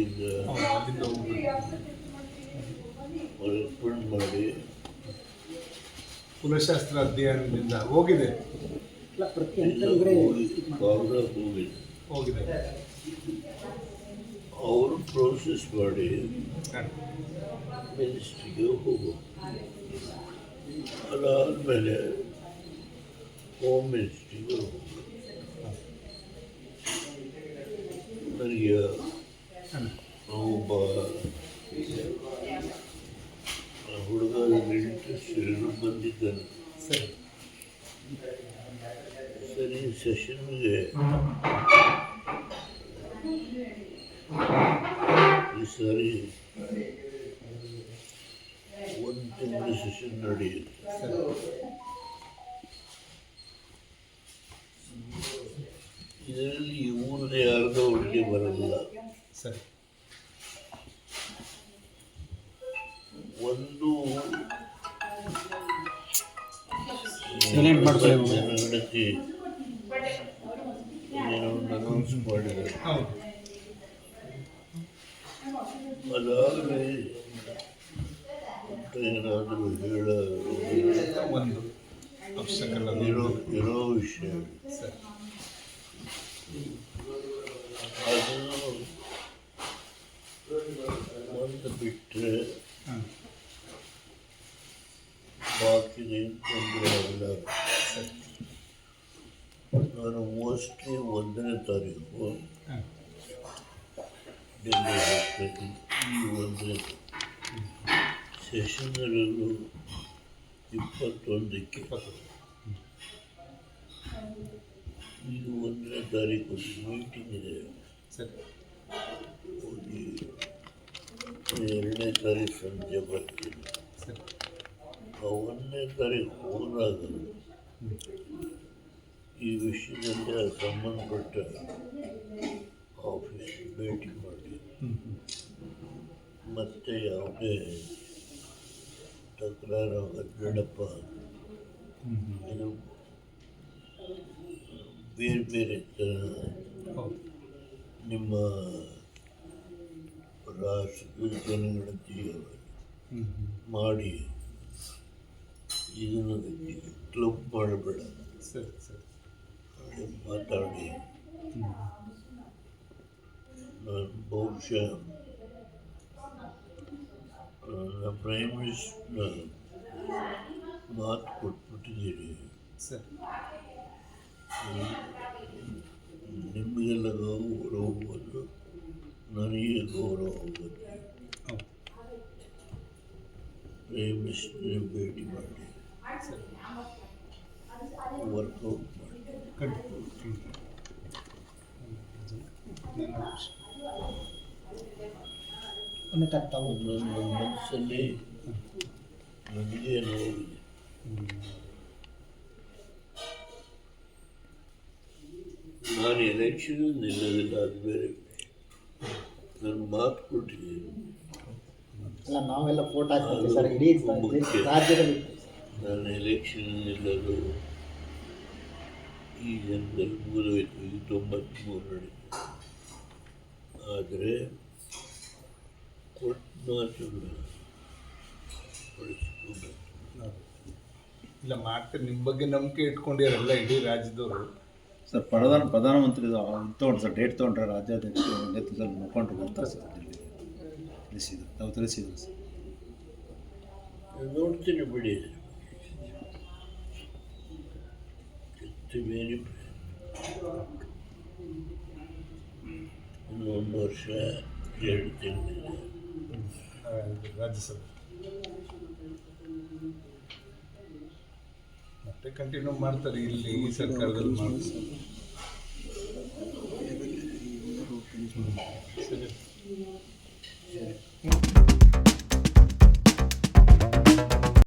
ಈಗ ರೆಕಮೆಂಡ್ ಮಾಡಿ ಕುಲಶಾಸ್ತ್ರ ಅಧ್ಯಯನದಿಂದ ಹೋಗಿದೆ. ಹೋಗಿದೆ. ಹೋಗಿದೆ. ಅವರು ಪ್ರೋಸೆಸ್ ಮಾಡಿ ಮಿನಿಸ್ಟ್ರಿಗೆ ಹೋಗು. ಅದಾದಮೇಲೆ ಹೋಮ್ ಮಿನಿಸ್ಟ್ರಿಗೆ ಹೋಗು. ನನಗೆ ಒಬ್ಬ ಹುಡುಗ ಇಂಟ್ರೆಸ್ಟ್ ಬಂದಿದ್ದಾನೆ. ಸರಿ. ಸರಿ ಸೆಷನ್ಗೆ ಈ ಸಾರಿ ಒಂದು ತಿಂಗಳ ಸೆಷನ್ ನಡೆಯುತ್ತೆ ಇದರಲ್ಲಿ ಈ ಊರಿನ ಯಾರ್ದೋ ಹುಡುಗಿ ಬರಲ್ಲ. ಸರಿ. ಒಂದು Silent ಮಾಡ್ಕೊಳ್ಳಿ. ಏನೋ ಅನೌನ್ಸ್ ಮಾಡಿದ್ದಾರೆ ಹೌದು. ಅದಾಗಲೇ ಏನಾದರೂ ಹೇಳ ಒಂದು ಇರೋ ಇರೋ ವಿಷಯ. ಸರ್. ಅದನ್ನು ಬಿಟ್ಟರೆ ಬಾಕಿ ತೊಂದರೆ ಇಲ್ಲ ನಾನು ಮೋಸ್ಟ್ಲಿ ಒಂದನೇ ತಾರೀಕು ಡೆಲ್ಲಿ ಈ ಒಂದನೇ ಸೆಷನ್ ಇಪ್ಪತ್ತೊಂದಕ್ಕೆ ಈ ಒಂದನೇ ತಾರೀಕು ಮೀಟಿಂಗ್ ಇದೆ. ಸರಿ ಹೋಗಿ ಎರಡನೇ ತಾರೀಕು ಸಂಜೆ ಬರ್ತೀನಿ ಒಂದನೇ ತಾರೀಕು ಹೋದಾಗ ಈ ವಿಷಯದಲ್ಲಿ ಸಂಬಂಧಪಟ್ಟ ಆಫೀಸ್ ಭೇಟಿ ಮಾಡಿ ಮತ್ತೆ ಯಾವುದೇ ತಕರಾರು ಇದು ಬೇರೆ ಬೇರೆ ಥರ ನಿಮ್ಮ ಹ್ಞೂ ಹ್ಞೂ ಮಾಡಿ ಇದನ್ನು ಕ್ಲಬ್ ಮಾಡಬೇಡ. ಸರಿ ಸರಿ. ಮಾತಾಡಿ. ನಾನು ಬಹುಶಃ ನನ್ನ ಪ್ರೈಮ್ ಮಿನಿಸ್ಟರ್ ಮಾತು ಕೊಟ್ಬಿಟ್ಟಿದ್ದೀನಿ ಸರಿ. ಪ್ರೈಮ್ ಮಿನಿಸ್ಟರ್ನ ಭೇಟಿ ಮಾಡಿ ಸರಿ ವರ್ಕೌಟ್ ಮಾಡಿ ಖಂಡಿತ ಹ್ಞೂ ಉನ್ನತ ತಾವು ನನ್ನ ಮನಸ್ಸಲ್ಲಿ ನನಗೆ ನೋವಿದೆ ನಾನು ಎಲೆಕ್ಷನ್ ನಿಲ್ಲೋದಿಲ್ಲ ಅದು ಬೇರೆ ನಾನು ಮಾತು ಕೊಟ್ಟಿದ್ದೀನಿ ಅಲ್ಲ ನಾವೆಲ್ಲ ಫೋಟೋ ಹಾಕ್ತೀವಿ ಸರ್ ಇಡೀ. ರಾಜ್ಯದಲ್ಲಿ. ನನ್ನ ಎಲೆಕ್ಷನ್ ನಿಲ್ಲೋದು ಈ ಜನದಲ್ಲಿ ಮುಗಿದೋಯ್ತು ಇದು ತೊಂಬತ್ತ್ಮೂರು ನಡೀತು ಆದರೆ ಕೊಟ್ಟ ಮಾತನ್ನು ಬಳಸಿಕೊಂಡು ಇಲ್ಲ ಮಾಡ್ತಾರೆ ನಿಮ್ಮ ಬಗ್ಗೆ ನಂಬಿಕೆ ಇಟ್ಕೊಂಡಿರಲ್ಲ ಇಡೀ ರಾಜ್ಯದವರು. ಸರ್ ಪ್ರಧಾನ ಪ್ರಧಾನಮಂತ್ರಿ ತೊಗೊಂಡ್ರು ಸರ್ ಡೇಟ್ ತೊಗೊಂಡ್ರೆ ರಾಜ್ಯಾಧ್ಯಕ್ಷ ನೇತೃತ್ವದಲ್ಲಿ ಮುಖಂಡರು ಬರ್ತಾರೆ ಸರ್ ಇಲ್ಲಿ. ತಿಳಿಸಿದ್ರು ತಾವು ತಿಳಿಸಿದ್ರು ಸರ್ ನೋಡ್ತೀನಿ ಬಿಡಿ ಬೇರೆ ಒಂದು ವರ್ಷ ಎರಡು ತಿಂಗಳಿದೆ ರಾಜ್ಯಸಭೆ ಮತ್ತೆ ಕಂಟಿನ್ಯೂ ಮಾಡ್ತಾರೆ ಇಲ್ಲಿ ಈ ಸರ್ಕಾರದಲ್ಲಿ ಮಾಡ್ತಾರೆ